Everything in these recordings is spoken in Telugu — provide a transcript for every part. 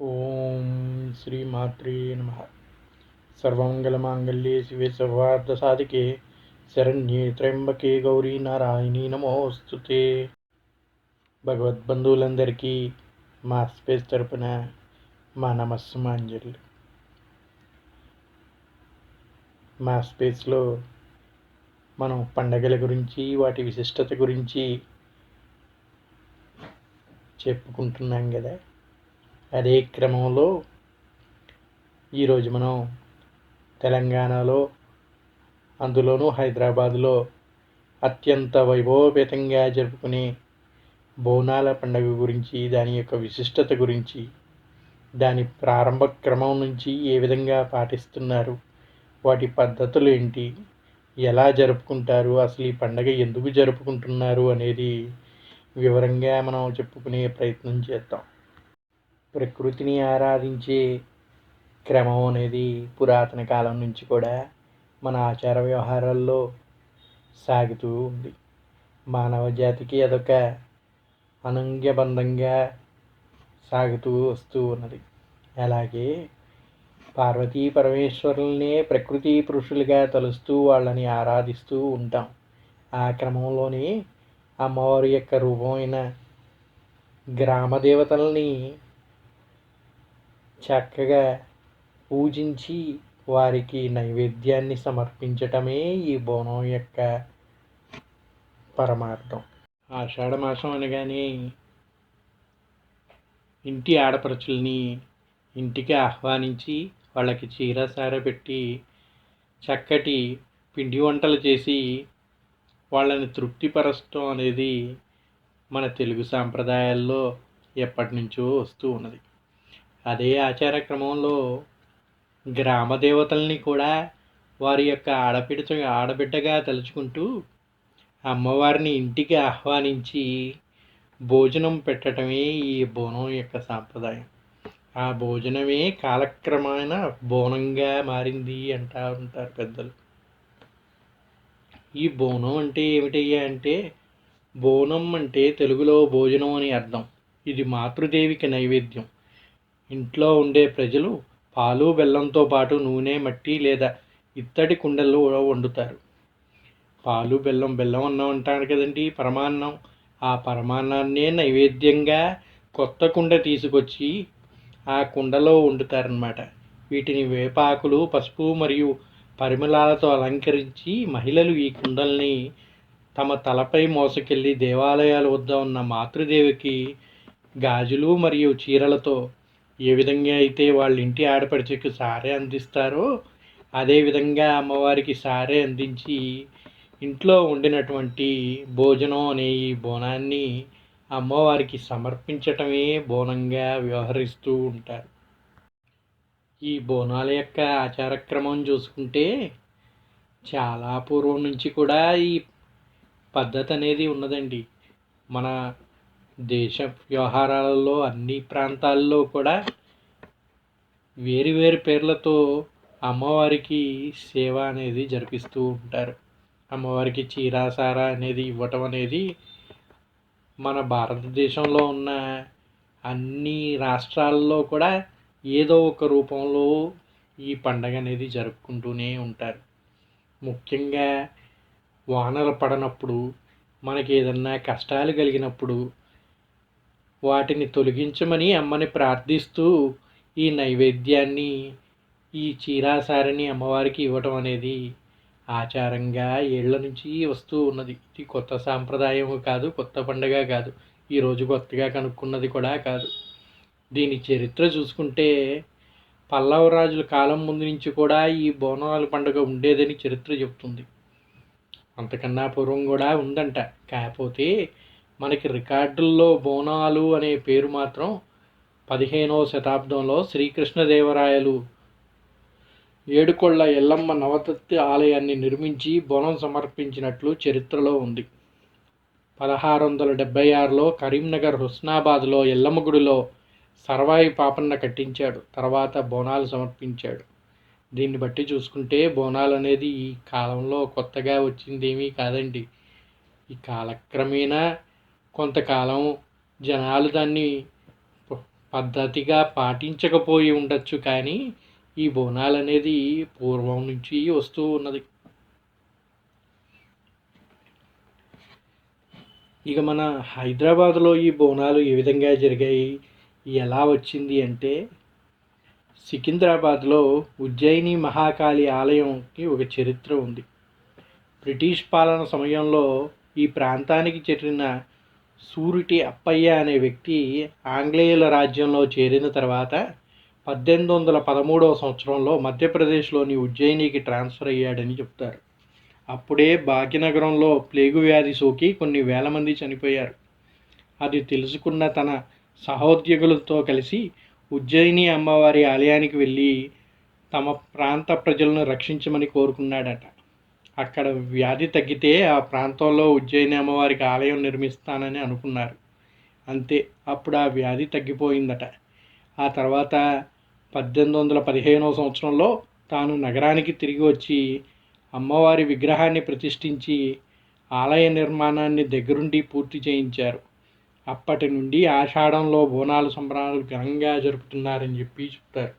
ఓం శ్రీ శ్రీమాత్రే నమ. సర్వమంగళమాంగళ్యే శివే సర్వార్థసాధికే శరణ్యే త్రయంబకే గౌరీ నారాయణి నమోస్తుతే భగవద్బంధువులందరికీ మా స్పేస్ తరపున మా నమస్సుమాంజలి. మా స్పేస్లో మనం పండగల గురించి వాటి విశిష్టత గురించి చెప్పుకుంటున్నాం కదా అదే క్రమంలో ఈరోజు మనం తెలంగాణలో అందులోనూ హైదరాబాదులో అత్యంత వైభవపేతంగా జరుపుకునే బోనాల పండుగ గురించి దాని యొక్క విశిష్టత గురించి దాని ప్రారంభ క్రమం నుంచి ఏ విధంగా పాటిస్తున్నారు వాటి పద్ధతులు ఏంటి ఎలా జరుపుకుంటారు అసలు ఈ పండగ ఎందుకు జరుపుకుంటున్నారు అనేది వివరంగా మనం చెప్పుకునే ప్రయత్నం చేద్దాం. ప్రకృతిని ఆరాధించే క్రమం అనేది పురాతన కాలం నుంచి కూడా మన ఆచార వ్యవహారాల్లో సాగుతూ ఉంది. మానవ జాతికి అదొక అనంగ్యబంధంగా సాగుతూ వస్తూ ఉన్నది. అలాగే పార్వతీ పరమేశ్వరులనే ప్రకృతి పురుషులుగా తలుస్తూ వాళ్ళని ఆరాధిస్తూ ఉంటాం. ఆ క్రమంలోనే అమ్మవారి యొక్క రూపమైన గ్రామ దేవతల్ని చక్కగా పూజించి వారికి నైవేద్యాన్ని సమర్పించటమే ఈ బోనం యొక్క పరమార్థం. ఆషాఢ మాసం అనగానే ఇంటి ఆడపడుచుల్ని ఇంటికి ఆహ్వానించి వాళ్ళకి చీర సార పెట్టి చక్కటి పిండి వంటలు చేసి వాళ్ళని తృప్తిపరచడం అనేది మన తెలుగు సాంప్రదాయాల్లో ఎప్పటి నుంచో వస్తూ ఉన్నది. అదే ఆచార క్రమంలో గ్రామ దేవతల్ని కూడా వారి యొక్క ఆడపిడచ ఆడబిడ్డగా తలుచుకుంటూ అమ్మవారిని ఇంటికి ఆహ్వానించి భోజనం పెట్టడమే ఈ బోనం యొక్క సాంప్రదాయం. ఆ భోజనమే కాలక్రమేణ బోనంగా మారింది అంటా ఉంటారు పెద్దలు. ఈ బోనం అంటే ఏమిటయ్యా అంటే బోనం అంటే తెలుగులో భోజనం అని అర్థం. ఇది మాతృదేవికి నైవేద్యం. ఇంట్లో ఉండే ప్రజలు పాలు బెల్లంతో పాటు నూనె మట్టి లేదా ఇత్తడి కుండల్లో వండుతారు. పాలు బెల్లం బెల్లం అన్నం అంటారు కదండి పరమాన్నం. ఆ పరమాన్నాన్నే నైవేద్యంగా కొత్త కుండ తీసుకొచ్చి ఆ కుండలో వండుతారనమాట వీటిని వేపాకులు పసుపు మరియు పరిమళాలతో అలంకరించి మహిళలు ఈ కుండల్ని తమ తలపై మోసకెళ్ళి దేవాలయాల వద్ద ఉన్న మాతృదేవికి గాజులు మరియు చీరలతో ఏ విధంగా అయితే వాళ్ళ ఇంటి ఆడపడుచుకు సారే అందిస్తారో అదేవిధంగా అమ్మవారికి సారే అందించి ఇంట్లో వండినటువంటి భోజనం అనే ఈ బోనాన్ని అమ్మవారికి సమర్పించటమే బోనంగా వ్యవహరిస్తూ ఉంటారు. ఈ బోనాల యొక్క ఆచారక్రమం చూసుకుంటే చాలా పూర్వం నుంచి కూడా ఈ పద్ధతి అనేది ఉన్నదండి. మన దేశ వ్యవహారాలలో అన్ని ప్రాంతాల్లో కూడా వేరు వేరు పేర్లతో అమ్మవారికి సేవ అనేది జరిపిస్తూ ఉంటారు. అమ్మవారికి చీరాసార అనేది ఇవ్వటం అనేది మన భారతదేశంలో ఉన్న అన్ని రాష్ట్రాల్లో కూడా ఏదో ఒక రూపంలో ఈ పండగ అనేది జరుపుకుంటూనే ఉంటారు. ముఖ్యంగా వానలు పడనప్పుడు మనకి ఏదన్నా కష్టాలు కలిగినప్పుడు వాటిని తొలగించమని అమ్మని ప్రార్థిస్తూ ఈ నైవేద్యాన్ని ఈ చీరాసారిని అమ్మవారికి ఇవ్వటం అనేది ఆచారంగా ఏళ్ళ నుంచి వస్తూ ఉన్నది. ఇది కొత్త సాంప్రదాయం కాదు కొత్త పండగ కాదు. ఈరోజు కొత్తగా కనుక్కున్నది కూడా కాదు. దీని చరిత్ర చూసుకుంటే పల్లవ రాజుల కాలం ముందు నుంచి కూడా ఈ బోనాల పండుగ ఉండేదని చరిత్ర చెప్తుంది అంతకన్నా పూర్వం కూడా ఉందంట. కాకపోతే మనకి రికార్డుల్లో బోనాలు అనే పేరు మాత్రం పదిహేనవ శతాబ్దంలో శ్రీకృష్ణదేవరాయలు ఏడుకొళ్ళ ఎల్లమ్మ నవతత్తి ఆలయాన్ని నిర్మించి బోనం సమర్పించినట్లు చరిత్రలో ఉంది. పదహారు వందల డెబ్బై ఆరులో కరీంనగర్ హుస్నాబాద్లో ఎల్లమ్మ గుడిలో సర్వాయి పాపన్న కట్టించాడు. తర్వాత బోనాలు సమర్పించాడు. దీన్ని బట్టి చూసుకుంటే బోనాలు అనేది ఈ కాలంలో కొత్తగా వచ్చిందేమీ కాదండి. ఈ కాలక్రమేణా కొంతకాలం జనాలు దాన్ని పద్ధతిగా పాటించకపోయి ఉండొచ్చు కానీ ఈ బోనాలు అనేది పూర్వం నుంచి వస్తూ ఉన్నది. ఇక మన హైదరాబాద్లో ఈ బోనాలు ఏ విధంగా జరిగాయి? ఎలా వచ్చింది అంటే సికింద్రాబాద్లో ఉజ్జయిని మహాకాళి ఆలయంకి ఒక చరిత్ర ఉంది. బ్రిటిష్ పాలన సమయంలో ఈ ప్రాంతానికి చెందిన సూరిటి అప్పయ్య అనే వ్యక్తి ఆంగ్లేయుల రాజ్యంలో చేరిన తర్వాత పద్దెనిమిది వందల పదమూడవ సంవత్సరంలో మధ్యప్రదేశ్లోని ఉజ్జయినికి ట్రాన్స్ఫర్ అయ్యాడని చెప్తారు. అప్పుడే భాగ్యనగరంలో ప్లేగు వ్యాధి సోకి కొన్ని వేల మంది చనిపోయారు. అది తెలుసుకున్న తన సహోద్యోగులతో కలిసి ఉజ్జయిని అమ్మవారి ఆలయానికి వెళ్ళి తమ ప్రాంత ప్రజలను రక్షించమని కోరుకున్నాడట. అక్కడ వ్యాధి తగ్గితే ఆ ప్రాంతంలో ఉజ్జయిని అమ్మవారికి ఆలయం నిర్మిస్తానని అనుకున్నారు. అంతే అప్పుడు ఆ వ్యాధి తగ్గిపోయిందట. ఆ తర్వాత పద్దెనిమిది వందల పదిహేనవ సంవత్సరంలో తాను నగరానికి తిరిగి వచ్చి అమ్మవారి విగ్రహాన్ని ప్రతిష్ఠించి ఆలయ నిర్మాణాన్ని దగ్గరుండి పూర్తి చేయించారు. అప్పటి నుండి ఆషాఢంలో బోనాలు సంబరాలు ఘనంగా జరుపుతున్నారని చెప్పి చెప్తారు.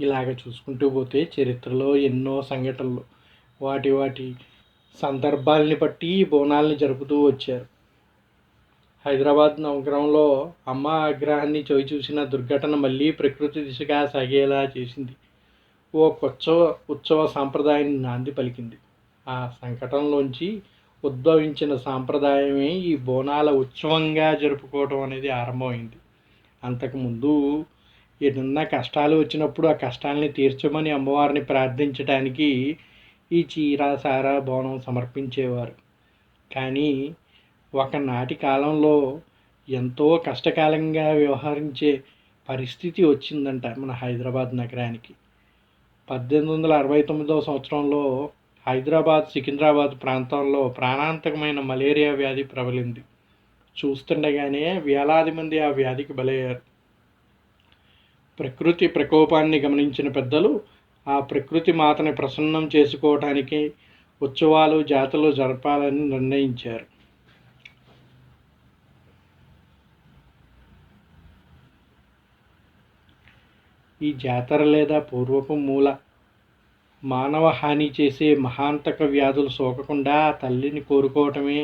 ఇలాగ చూసుకుంటూ పోతే చరిత్రలో ఎన్నో సంఘటనలు. వాటి వాటి సందర్భాలని బట్టి బోనాలని జరుపుతూ వచ్చారు. హైదరాబాద్ నగరంలో అమ్మ ఆగ్రహాన్ని చవి చూసిన దుర్ఘటన మళ్ళీ ప్రకృతి దిశగా సాగేలా చేసింది. ఓ కొత్త ఉత్సవ సాంప్రదాయాన్ని నాంది పలికింది. ఆ సంఘటనలోంచి ఉద్భవించిన సాంప్రదాయమే ఈ బోనాల ఉత్సవంగా జరుపుకోవడం అనేది ఆరంభమైంది. అంతకుముందు ఏదన్నా కష్టాలు వచ్చినప్పుడు ఆ కష్టాలని తీర్చమని అమ్మవారిని ప్రార్థించడానికి ఈ చీర సార బోనం సమర్పించేవారు. కానీ ఒకనాటి కాలంలో ఎంతో కష్టకాలంగా వ్యవహరించే పరిస్థితి వచ్చిందంట మన హైదరాబాద్ నగరానికి. పద్దెనిమిది వందల అరవై తొమ్మిదవ సంవత్సరంలో హైదరాబాద్ సికింద్రాబాద్ ప్రాంతంలో ప్రాణాంతకమైన మలేరియా వ్యాధి ప్రబలింది. చూస్తుండగానే వేలాది మంది ఆ వ్యాధికి బలయ్యారు. ప్రకృతి ప్రకోపాన్ని గమనించిన పెద్దలు ఆ ప్రకృతి మాతని ప్రసన్నం చేసుకోవటానికి ఉత్సవాలు జాతరలు జరపాలని నిర్ణయించారు. ఈ జాతర లేదా పూర్వపు మూల మానవ హాని చేసే మహాంతక వ్యాధులు సోకకుండా తల్లిని కోరుకోవటమే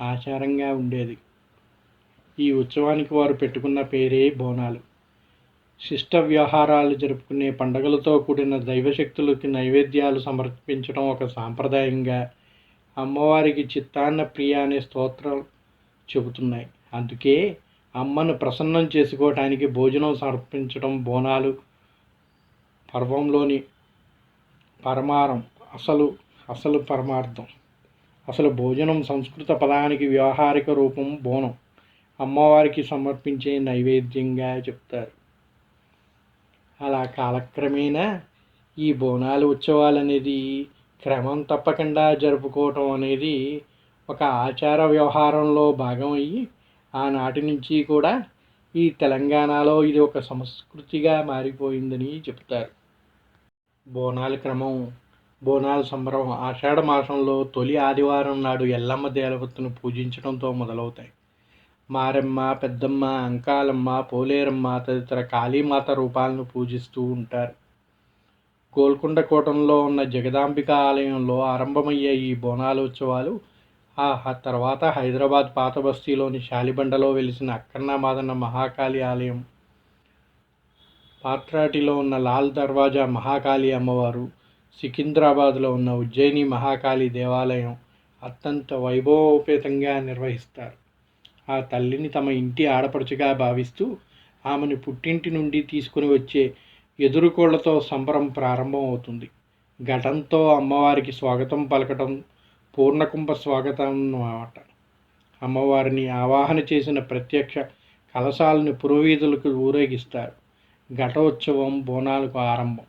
ఆచారంగా ఉండేది. ఈ ఉత్సవానికి వారు పెట్టుకున్న పేరే బోనాలు. శిష్ట వ్యవహారాలు జరుపుకునే పండగలతో కూడిన దైవశక్తులకి నైవేద్యాలు సమర్పించడం ఒక సాంప్రదాయంగా అమ్మవారికి చిత్తాన్న ప్రియ అనే స్తోత్రం చెబుతున్నాయి. అందుకే అమ్మను ప్రసన్నం చేసుకోవటానికి భోజనం సమర్పించడం బోనాలు పర్వంలోని పరమారం అసలు అసలు పరమార్థం. అసలు భోజనం సంస్కృత పదానికి వ్యవహారిక రూపం బోనం. అమ్మవారికి సమర్పించే నైవేద్యంగా చెప్తారు. అలా కాలక్రమేణా ఈ బోనాలు ఉత్సవాలు అనేది క్రమం తప్పకుండా జరుపుకోవటం అనేది ఒక ఆచార వ్యవహారంలో భాగం అయ్యి ఆనాటి నుంచి కూడా ఈ తెలంగాణలో ఇది ఒక సంస్కృతిగా మారిపోయిందని చెప్తారు బోనాల క్రమం బోనాల సంబరం ఆషాఢ మాసంలో తొలి ఆదివారం నాడు ఎల్లమ్మ దేవతను పూజించడంతో మొదలవుతాయి. మారెమ్మ పెద్దమ్మ అంకాలమ్మ పోలేరమ్మ తదితర కాళీమాత రూపాలను పూజిస్తూ ఉంటారు. గోల్కొండ కోటంలో ఉన్న జగదాంబిక ఆలయంలో ఆరంభమయ్యే ఈ బోనాల ఉత్సవాలు ఆ తర్వాత హైదరాబాద్ పాత బస్తీలోని శాలిబండలో వెలిసిన అక్కన్నమాదన్న మహాకాళి ఆలయం పాత్రాటిలో ఉన్న లాల్ దర్వాజా మహాకాళి అమ్మవారు సికింద్రాబాద్లో ఉన్న ఉజ్జయిని మహాకాళి దేవాలయం అత్యంత వైభవోపేతంగా నిర్వహిస్తారు. ఆ తల్లిని తమ ఇంటి ఆడపడుచుగా భావిస్తూ ఆమెను పుట్టింటి నుండి తీసుకుని వచ్చే ఎదురుకోళ్ళతో సంబరం ప్రారంభం అవుతుంది ఘటంతో అమ్మవారికి స్వాగతం పలకటం పూర్ణకుంభ స్వాగతం అన్నమాట. అమ్మవారిని ఆవాహన చేసిన ప్రత్యక్ష కలశాలను పురోవీధులకు ఊరేగిస్తారు. ఘటోత్సవం బోనాలకు ఆరంభం.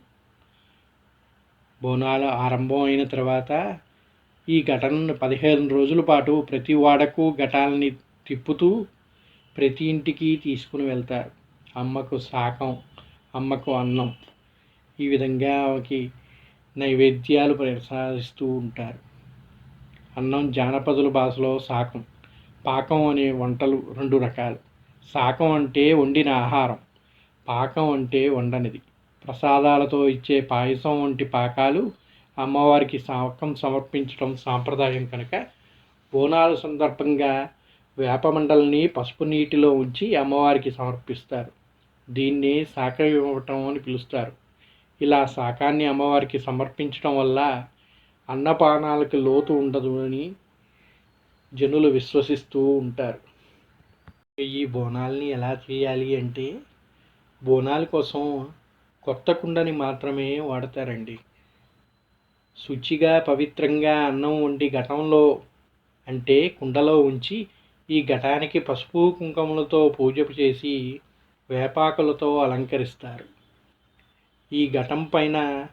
బోనాల ఆరంభం అయిన తర్వాత ఈ ఘటనను పదిహేను రోజుల పాటు ప్రతి వాడకు ఘటాలని తిప్పుతూ ప్రతి ఇంటికి తీసుకుని వెళ్తారు. అమ్మకు శాకం అమ్మకు అన్నం. ఈ విధంగా ఆమెకి నైవేద్యాలు ప్రసాదిస్తూ ఉంటారు. అన్నం జానపదుల భాషలో శాకం పాకం అనే వంటలు రెండు రకాలు. శాకం అంటే వండిన ఆహారం పాకం అంటే వండనిది. ప్రసాదాలతో ఇచ్చే పాయసం వంటి పాకాలు అమ్మవారికి శాకం సమర్పించడం సాంప్రదాయం కనుక బోనాల సందర్భంగా వేపమండలిని పసుపు నీటిలో ఉంచి అమ్మవారికి సమర్పిస్తారు. దీన్ని శాఖ ఇవ్వటం అని పిలుస్తారు. ఇలా శాకాన్ని అమ్మవారికి సమర్పించడం వల్ల అన్నపానాలకు లోతు ఉండదు అని జనులు విశ్వసిస్తూ ఉంటారు. ఈ బోనాల్ని ఎలా చేయాలి అంటే బోనాల కోసం కొత్త కుండని మాత్రమే వాడతారండి. శుచిగా పవిత్రంగా అన్నం వండి ఘటంలో అంటే కుండలో ఉంచి ఈ ఘటానికి పసుపు కుంకుమలతో పూజ చేసి వేపాకులతో అలంకరిస్తారు. ఈ ఘటం పైన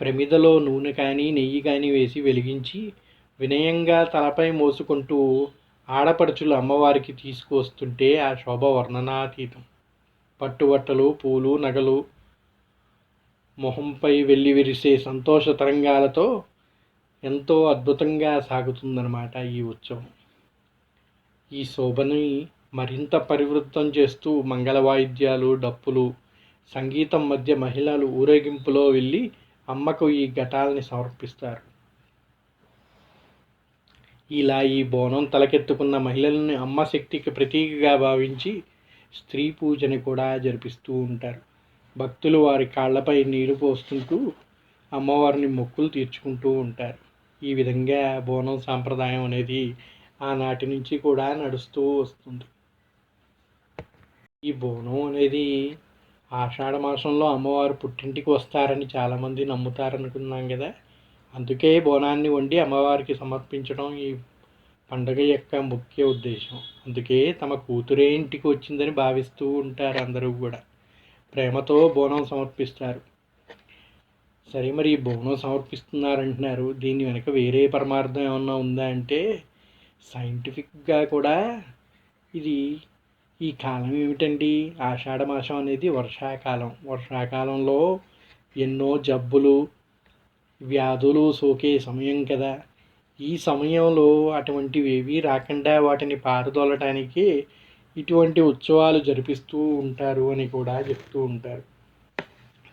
ప్రమిదలో నూనె కానీ నెయ్యి కానీ వేసి వెలిగించి వినయంగా తలపై మోసుకుంటూ ఆడపడుచులు అమ్మవారికి తీసుకువస్తుంటే ఆ శోభ వర్ణనాతీతం. పట్టుబట్టలు పూలు నగలు మొహంపై వెళ్ళి విరిసే సంతోష తరంగాలతో ఎంతో అద్భుతంగా సాగుతుందన్నమాట ఈ ఉత్సవం. ఈ శోభని మరింత పరివృత్తం చేస్తూ మంగళ వాయిద్యాలు డప్పులు సంగీతం మధ్య మహిళలు ఊరేగింపులో వెళ్ళి అమ్మకు ఈ ఘటాలని సమర్పిస్తారు. ఇలా ఈ బోనం తలకెత్తుకున్న మహిళలను అమ్మ శక్తికి ప్రతీకగా భావించి స్త్రీ పూజని కూడా జరిపిస్తూ ఉంటారు. భక్తులు వారి కాళ్ళపై నీరు పోస్తుంటూ అమ్మవారిని మొక్కులు తీర్చుకుంటూ ఉంటారు. ఈ విధంగా బోనం సాంప్రదాయం అనేది ఆనాటి నుంచి కూడా నడుస్తూ వస్తుంది. ఈ బోనం అనేది ఆషాఢ మాసంలో అమ్మవారు పుట్టింటికి వస్తారని చాలామంది నమ్ముతారనుకున్నాం కదా. అందుకే బోనాన్ని వండి అమ్మవారికి సమర్పించడం ఈ పండగ యొక్క ముఖ్య ఉద్దేశం. అందుకే తమ కూతురే ఇంటికి వచ్చిందని భావిస్తూ ఉంటారు అందరూ కూడా. ప్రేమతో బోనం సమర్పిస్తారు. సరే మరి ఈ బోనం సమర్పిస్తున్నారంటున్నారు. దీని వెనుక వేరే పరమార్థం ఏమన్నా ఉందా అంటే సైంటిఫిక్గా కూడా ఇది ఈ కాలం ఏమిటండి? ఆషాఢమాసం అనేది వర్షాకాలం. వర్షాకాలంలో ఎన్నో జబ్బులు వ్యాధులు సోకే సమయం కదా. ఈ సమయంలో అటువంటివి ఏవి రాకుండా వాటిని పారదోలటానికి ఇటువంటి ఉత్సవాలు జరిపిస్తూ ఉంటారు అని కూడా చెప్తూ ఉంటారు.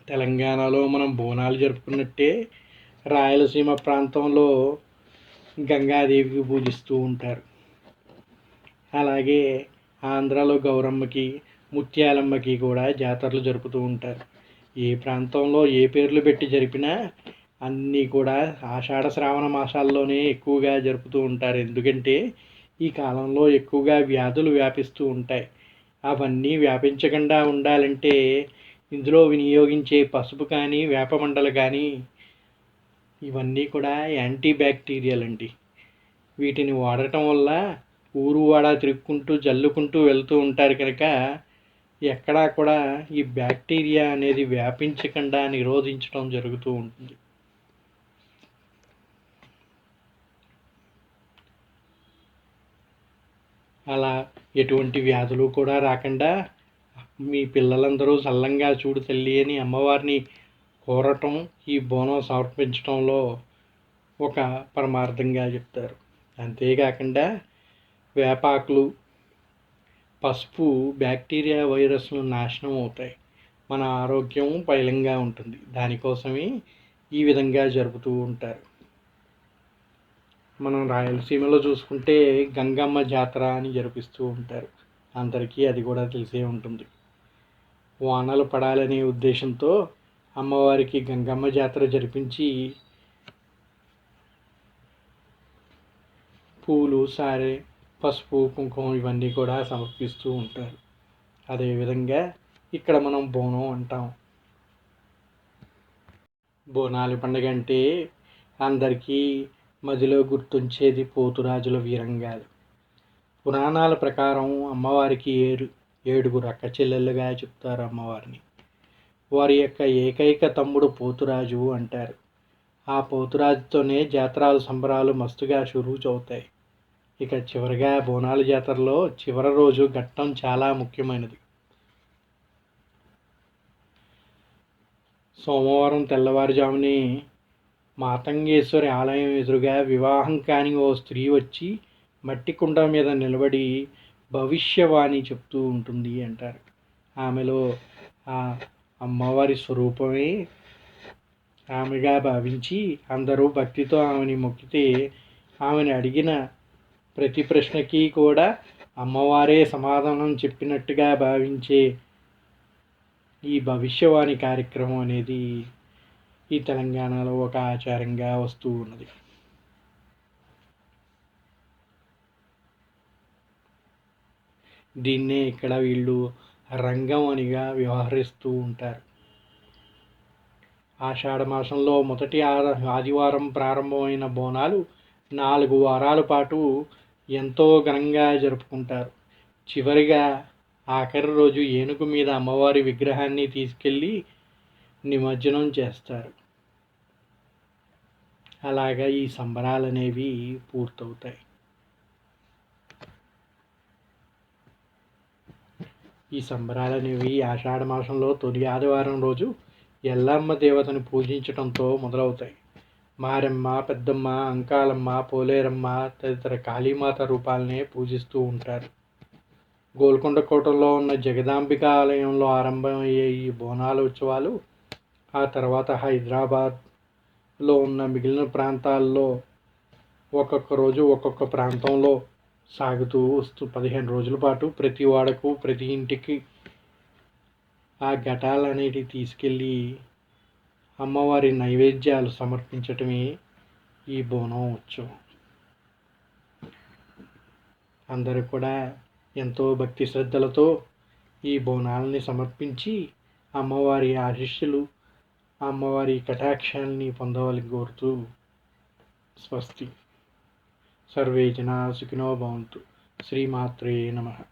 తెలంగాణలో మనం బోనాలు జరుపుకున్నట్టే రాయలసీమ ప్రాంతంలో గంగాదేవికి పూజిస్తూ ఉంటారు. అలాగే ఆంధ్రాలో గౌరమ్మకి ముత్యాలమ్మకి కూడా జాతరలు జరుపుతూ ఉంటారు. ఏ ప్రాంతంలో ఏ పేర్లు పెట్టి జరిపినా అన్నీ కూడా ఆషాఢ శ్రావణ మాసాల్లోనే ఎక్కువగా జరుపుతూ ఉంటారు. ఎందుకంటే ఈ కాలంలో ఎక్కువగా వ్యాధులు వ్యాపిస్తూ ఉంటాయి. అవన్నీ వ్యాపించకుండా ఉండాలంటే ఇందులో వినియోగించే పసుపు కానీ వేపమండలు కానీ ఇవన్నీ కూడా యాంటీ బ్యాక్టీరియల్ అండి. వీటిని వాడటం వల్ల ఊరు వాడ తిరుక్కుంటూ జల్లుకుంటూ వెళ్తూ ఉంటారు కనుక ఎక్కడా కూడా ఈ బ్యాక్టీరియా అనేది వ్యాపించకుండా నిరోధించడం జరుగుతూ ఉంటుంది. అలా ఎటువంటి వ్యాధులు కూడా రాకుండా మీ పిల్లలందరూ చల్లంగా చూడు తల్లి అని అమ్మవారిని కోరటం ఈ బోనం సమర్పించడంలో ఒక పరమార్థంగా చెప్తారు. అంతేకాకుండా వేపాకులు పసుపు బ్యాక్టీరియా వైరస్లు నాశనం అవుతాయి. మన ఆరోగ్యం పైలంగా ఉంటుంది. దానికోసమే ఈ విధంగా జరుపుతూ ఉంటారు. మనం రాయలసీమలో చూసుకుంటే గంగమ్మ జాతర అని జరిపిస్తూ ఉంటారు. అందరికీ అది కూడా తెలిసే ఉంటుంది. వానలు పడాలనే ఉద్దేశంతో అమ్మవారికి గంగమ్మ జాతర జరిపించి పూలు సారే పసుపు కుంకుమ ఇవన్నీ కూడా సమర్పిస్తూ ఉంటారు. అదేవిధంగా ఇక్కడ మనం బోనం అంటాం. బోనాల పండుగ అంటే అందరికీ మదిలో గుర్తుంచేది పోతురాజుల వీరంగాలు పురాణాల ప్రకారం అమ్మవారికి ఏడు ఏడుగురు అక్క చెల్లెళ్ళుగా చెప్తారు అమ్మవారిని. వారి యొక్క ఏకైక తమ్ముడు పోతురాజు అంటారు. ఆ పోతురాజుతోనే జాతరాలు సంబరాలు మస్తుగా షురూ అవుతాయి ఇక చివరిగా బోనాల జాతరలో చివరి రోజు ఘట్టం చాలా ముఖ్యమైనది. సోమవారం తెల్లవారుజామునే మాతంగేశ్వరి ఆలయం ఎదురుగా వివాహం కాని ఓ స్త్రీ వచ్చి మట్టి కుండ మీద నిలబడి భవిష్యవాణి చెప్తూ ఉంటుంది అంటారు. ఆమెలో అమ్మవారి స్వరూపమే. ఆమెగా భావించి అందరూ భక్తితో ఆమెని మొక్కితే ఆమెను అడిగిన ప్రతి ప్రశ్నకి కూడా అమ్మవారే సమాధానం చెప్పినట్టుగా భావించే ఈ భవిష్యవాణి కార్యక్రమం అనేది ఈ తెలంగాణలో ఒక ఆచారంగా వస్తూ ఉన్నది. దీన్నే ఇక్కడ వీళ్ళు రంగం అనిగా వ్యవహరిస్తూ ఉంటారు. ఆషాఢ మాసంలో మొదటి ఆదివారం ప్రారంభమైన బోనాలు నాలుగు వారాల పాటు ఎంతో ఘనంగా జరుపుకుంటారు. చివరిగా ఆఖరి రోజు ఏనుగు మీద అమ్మవారి విగ్రహాన్ని తీసుకెళ్ళి నిమజ్జనం చేస్తారు. అలాగా ఈ సంబరాలు అనేవి పూర్తవుతాయి. ఈ సంబరాలు అనేవి ఆషాఢ మాసంలో తొలి ఆదివారం రోజు ఎల్లమ్మ దేవతను పూజించడంతో మొదలవుతాయి. మారెమ్మ పెద్దమ్మ అంకాలమ్మ పోలేరమ్మ తదితర కాళీమాత రూపాలనే పూజిస్తూ ఉంటారు. గోల్కొండ కోటలో ఉన్న జగదాంబిక ఆలయంలో ఆరంభమయ్యే ఈ బోనాల ఉత్సవాలు ఆ తర్వాత హైదరాబాద్లో ఉన్న మిగిలిన ప్రాంతాల్లో ఒక్కొక్క రోజు ఒక్కొక్క ప్రాంతంలో సాగుతూ వస్తూ పదిహేను రోజుల పాటు ప్రతి వాడకు ప్రతి ఇంటికి ఆ ఘటాలు అనేటివి తీసుకెళ్ళి అమ్మవారి నైవేద్యాలు సమర్పించటమే ఈ బోనం ఉత్సవం అందరూ కూడా ఎంతో భక్తి శ్రద్ధలతో ఈ బోనాలని సమర్పించి అమ్మవారి ఆశిష్యులు అమ్మవారి కటాక్షాన్ని పొందవలని కోరుతూ స్వస్తి. సర్వే జనా సుఖినో భవంతు. శ్రీమాత్రే నమః.